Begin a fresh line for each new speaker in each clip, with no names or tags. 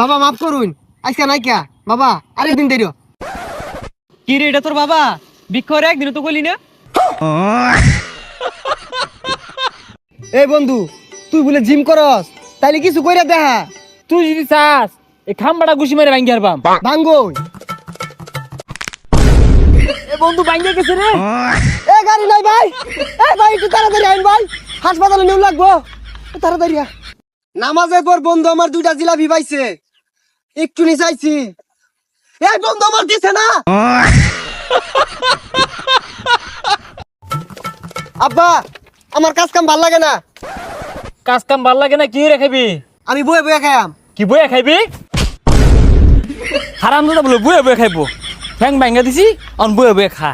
বাবা মাফ করুন আজকে নাই কিয়া বাবা আরেকদিন দেরিও
কি রে এটা তোর বাবা বিক্ষরে একদিন তো কইলি না
এই বন্ধু তুই বলে জিম করস তাইলে কিছু কইরা দেখা
তুই যদি চাস এই খাম্বাটা গুছি মেরে ভাঙ্গি হারবাম ভাঙ্গো এ বন্ধু ভাঙ্গে গেছে রে
এ গাড়ি নাই ভাই এ ভাই একটু তাড়াতাড়ি আইন ভাই হাসপাতালে নিউ লাগবো তাড়াতাড়ি আয় নামাজের পর বন্ধু আমার দুইটা জিলাপি পাইছে একটু নিচাইছি এই বন্ধু আমার দিছে না আব্বা আমার কাজ কাম ভাল লাগে না
কাজ কাম ভাল লাগে না কি রে খাবি
আমি বয়ে বয়ে খাইম
কি বয়ে খাইবি হারাম দাদা বলে বয়ে বয়ে খাইবো ফ্যাং ভাঙ্গা দিছি অন বয়ে বয়ে খা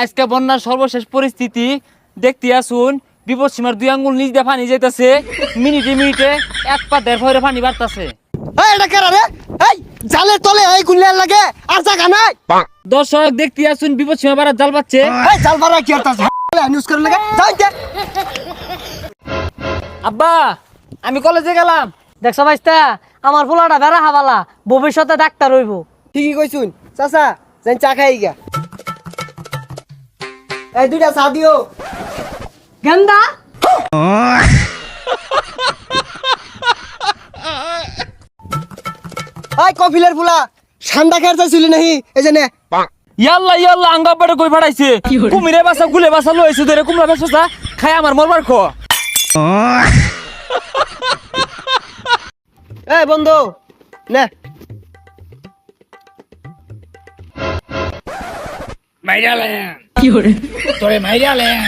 আজকে বন্যার সর্বশেষ পরিস্থিতি দেখতে আসুন বিপদ সীমার দুই আঙ্গুল নিজ দিয়ে পানি যাইতেছে মিনিটে মিনিটে এক পা দেড় ভয় রেফা বাড়তেছে
তলে লাগে আর নাই
দর্শক বিপদ জাল
আব্বা আমি কলেজে গেলাম
আমার ফুলাটা বেড়া হাবালা ভবিষ্যতে ডাক্তার হইব
ঠিকই কইছুন চাচা যাই চা খাই গা এই দুইটা চা দিও গেন্দা আই কফিলের ফুলা সান্দা খেয়ার চাইছিলি নাহি এই জানে
ইয়াল্লা ইয়াল্লা আঙ্গা পাড়ে কই ফাড়াইছে কুমিরে বাসা গুলে বাসা লইছে ধরে কুমড়া বাসা খাই আমার মরবার খ
এ বন্ধু নে
মাইরা লেন কি হরে তোরে মাইরা লেন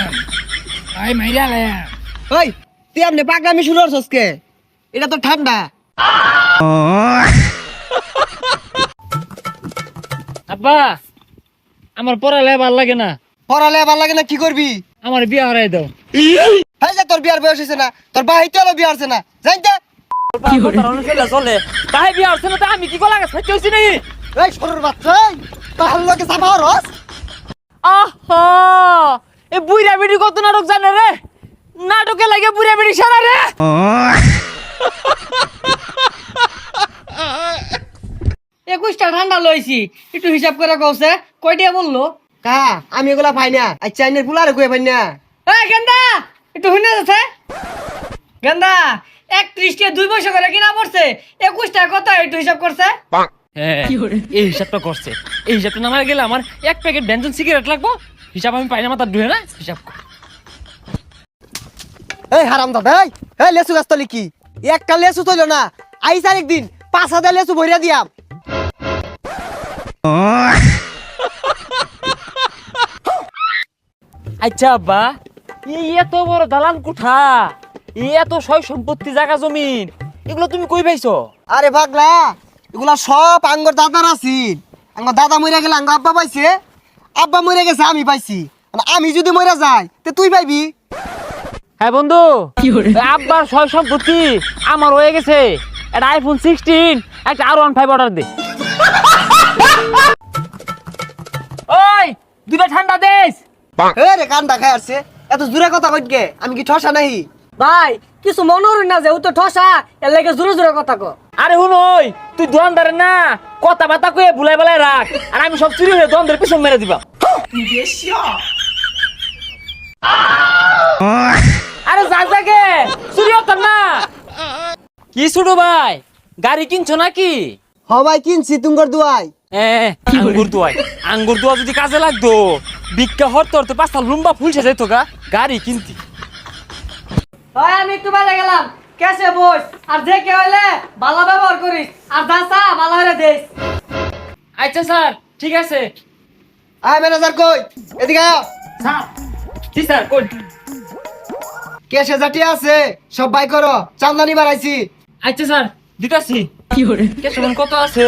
ভাই মাইরা লে
ওই তুই আপনি পাগলামি শুরু করছস কে এটা তো ঠান্ডা
আব্বা আমার পড়ালে ভাল লাগে না
পড়ালে ভাল লাগে না কি করবি
আমার বিয়া হারাই দাও
হ্যাঁ যা তোর বিয়ার বয়স হয়েছে না তোর বাহিতে হলো বিয়া হচ্ছে না জানি
তো চলে তাই বিয়া না আমি কি কলা গেছে
বাচ্চা তাহলে
এ বুইরা বিড়ি কত নাটক জানে রে নাটকে লাগে বুইরা বিড়ি সারা রে একুশটা ঠান্ডা লইছি একটু হিসাব করে কওছে কয়টা বললো
কা আমি এগুলা পাই না আর চাইনের পুলারে কয়ে পাই না
এ গেন্দা একটু শুনে যাচ্ছে গেন্দা একত্রিশটা দুই বছর করে কিনা পড়ছে একুশটা কত একটু হিসাব করছে
হ্যাঁ, এই হিসাবটা করছে এই হিসাবটা নামার গেলে আমার এক প্যাকেট ব্যঞ্জন সিগারেট লাগবো হিসাব আমি পাই না মাথা ধুয়ে না হিসাব
এই হারাম দাদা এই এই লেসু গাছ তলি কি একটা লেসু তৈল না আইস একদিন পাঁচ হাজার লেসু ভরিয়া দিয়াম
আচ্ছা আব্বা এত বড় দালান কোঠা এত সব সম্পত্তি জায়গা জমিন এগুলো তুমি কই পাইছো
আরে ভাগলা এগুলা সব আঙ্গর দাদার আছে আঙ্গর দাদা মরিয়া গেলে আঙ্গর আব্বা পাইছে আব্বা মরে গেছে আমি পাইছি মানে আমি যদি মরা যাই তো তুই পাইবি
হ্যাঁ বন্ধু আব্বার সব সম্পত্তি আমার হয়ে গেছে একটা আইফোন সিক্সটিন একটা আর ওয়ান ফাইভ অর্ডার দে ওই দুটা ঠান্ডা দেশ
রে কান্দা খাই আসছে এত জোরে কথা কইকে আমি কি ঠসা নাই
ভাই কিছু মনে না যে ও তো ঠসা এর লাগে জোরে জোরে কথা কো
আরে হুন ওই তুই দোয়ান না কথা বাতা কয়ে বুলাই বেলায় রাখ আর আমি সব চুরি হয়ে দ্বন্দ্বের পিছন মেরে দিবা আরে যাক যাকে চুরি হত না কি ছোট ভাই গাড়ি কিনছো নাকি
হবাই কিনছি তুঙ্গর দুয়াই
এ আঙ্গুর দুয়াই আঙ্গুর দুয়া যদি কাজে লাগতো ভিক্ষা হর তোর পাঁচটা লম্বা ফুল সাজাইতো গা গাড়ি কিনতি
আমি একটু গেলাম কেসে বস আর যে কে হইলে ভালো ব্যবহার করিস আর দাসা ভালো হইলে দেস
আচ্ছা স্যার ঠিক আছে
আয় ম্যানেজার কই এদিকে আয়
স্যার জি স্যার কই
কেসে জাটি আছে সব বাই করো চান্দানি বাড়াইছি
আচ্ছা স্যার দিতাছি কি হরে কেসে কত আছে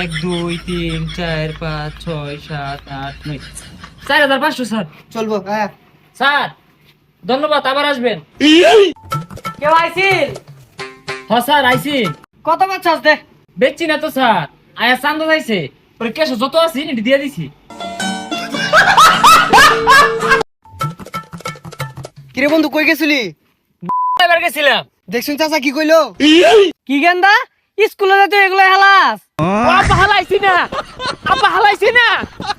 এক দুই তিন চার পাঁচ ছয় সাত আট নয় চার হাজার পাঁচশো স্যার চলবো হ্যাঁ স্যার ধন্যবাদ আবার আসবেন ইয়ে! কেউ আইছিল হ হ্যাঁ, স্যার আইছি
কত বাচ্চা দে
বেচছি না তো স্যার আয়া চান্দা যাইছে ওর যত আছে দিয়ে দিছি
কিরে বন্ধু কই গেছিলি এবার গেছিলাম দেখছুন চাচা কি কইলো
কি গেন্দা স্কুলে তো এগুলো হেলাস
আপা হালাইছি না আপা হালাইছি না